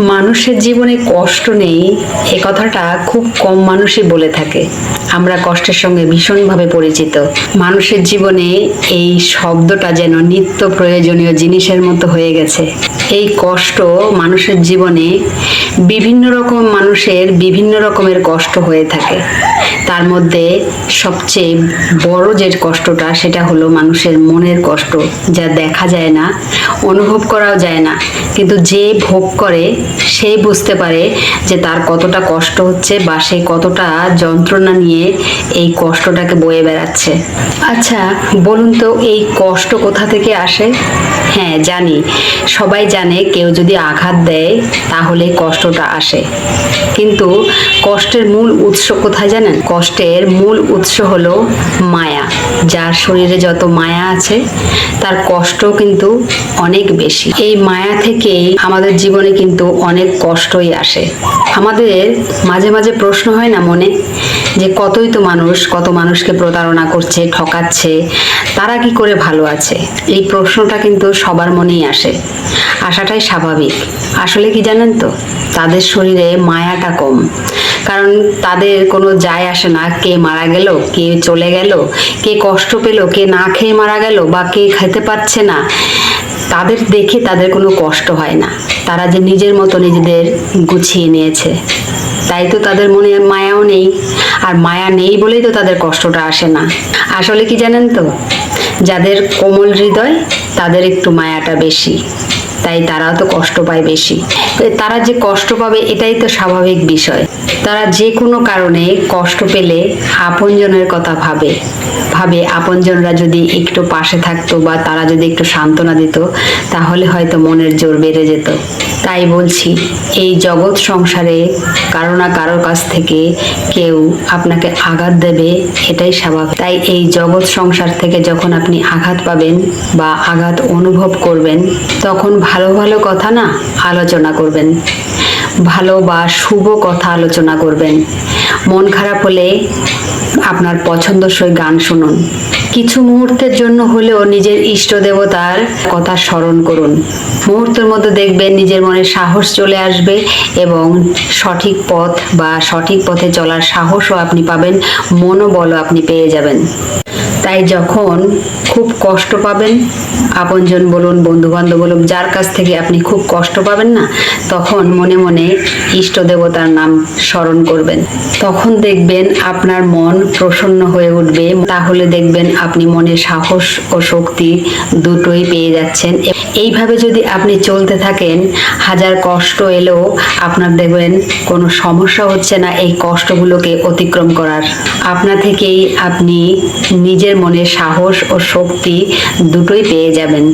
মানুষের জীবনে কষ্ট নেই, এ কথাটা খুব কম মানুষই বলে থাকে। আমরা কষ্টের সঙ্গে ভীষণভাবে পরিচিত। মানুষের জীবনে এই শব্দটা যেন নিত্য প্রয়োজনীয় জিনিসের মতো হয়ে গেছে। এই কষ্ট মানুষের জীবনে বিভিন্ন রকম মানুষের বিভিন্ন রকমের কষ্ট হয়ে থাকে। তার মধ্যে সবচেয়ে বড় যে কষ্টটা সেটা হলো মানুষের মনের কষ্ট, যা দেখা যায় না, অনুভব করাও যায় না। কিন্তু যে ভোগ করে সেই বুঝতে পারে যে তার কতটা কষ্ট হচ্ছে বা সে কতটা যন্ত্রণা নিয়ে এই কষ্টটাকে বয়ে বেড়াচ্ছে। আচ্ছা বলুন তো এই কষ্ট কোথা থেকে আসে? হ্যাঁ জানি। সবাই জানে কেউ যদি আঘাত দেয়, তাহলে কষ্টটা আসে। কিন্তু কষ্টের মূল উৎস কোথায় জানেন? কষ্টের মূল উৎস হলো মায়া। যার শরীরে যত মায়া আছে, তার কষ্ট কিন্তু অনেক বেশি। এই মায়া থেকেই আমাদের জীবনে কিন্তু অনেক কষ্টই আসে। আমাদের মাঝে মাঝে প্রশ্ন হয় না মনে, যে কতই তো মানুষ, কত মানুষকে প্রতারণা করছে, ঠকাচ্ছে, তারা কি করে ভালো আছে? এই প্রশ্নটা কিন্তু সবার মনেই আসে। আসাটাই স্বাভাবিক। আসলে কি জানেন তো? তাদের শরীরে মায়াটা কম। কারণ তাদের কোনো যায় আসে না, কে মারা গেল, কে চলে গেল, কে কষ্ট পেল, কে না খেয়ে মারা গেল বা কে খেতে পারছে না, তাদের দেখে তাদের কোনো কষ্ট হয় না। তারা যে নিজের মতো নিজেদের গুছিয়ে নিয়েছে। তাই তো তাদের মনে মায়াও নেই। আর মায়া নেই বলেই তো তাদের কষ্টটা আসে না। আসলে কি জানেন তো? যাদের কোমল হৃদয়, তাদের একটু মায়াটা বেশি। তাই তারাও তো কষ্ট পায় বেশি। তারা যে কষ্ট পাবে, এটাই তো স্বাভাবিক বিষয়। তারা যে কোনো কারণে কষ্ট পেলে আপনজনের কথা ভাবে। ভাবে, আপনজনরা যদি একটু পাশে থাকতো বা তারা যদি একটু সান্ত্বনা দিত, তাহলে হয়তো মনের জোর বেড়ে যেত। তাই বলছি, এই জগৎ সংসারে কারও না কারোর কাছ থেকে কেউ আপনাকে আঘাত দেবে, এটাই স্বাভাবিক। তাই এই জগৎ সংসার থেকে যখন আপনি আঘাত পাবেন বা আঘাত অনুভব করবেন, তখন ভালো ভালো কথা না আলোচনা করবেন। ভালো বা শুভ কথা আলোচনা করবেন। মন খারাপ হলে আপনার পছন্দসই গান শুনুন। কিছু মুহূর্তের জন্য হলেও নিজের ইষ্ট দেবতার কথা স্মরণ করুন। মুহূর্তের মধ্যে দেখবেন নিজের মনে সাহস চলে আসবে এবং সঠিক পথ বা সঠিক পথে চলার সাহসও আপনি পাবেন, মনোবলও আপনি পেয়ে যাবেন। তাই যখন খুব কষ্ট পাবেন, আপনজন বলুন বন্ধু বান্ধব বলুন, যার কাছ থেকে আপনি খুব কষ্ট পাবেন না, তখন মনে মনে ইষ্ট দেবতার নাম স্মরণ করবেন। তখন দেখবেন আপনার মন প্রসন্ন হয়ে উঠবে, তাহলে দেখবেন আপনি মনে সাহস ও শক্তি দুটোই পেয়ে যাচ্ছেন। এইভাবে যদি আপনি চলতে থাকেন, হাজার কষ্ট এলেও আপনার দেখবেন কোনো সমস্যা হচ্ছে না এই কষ্টগুলোকে অতিক্রম করার। আপনা থেকেই আপনি নিজের মনে সাহস ও শক্তি দুটোই পেয়ে যাবেন।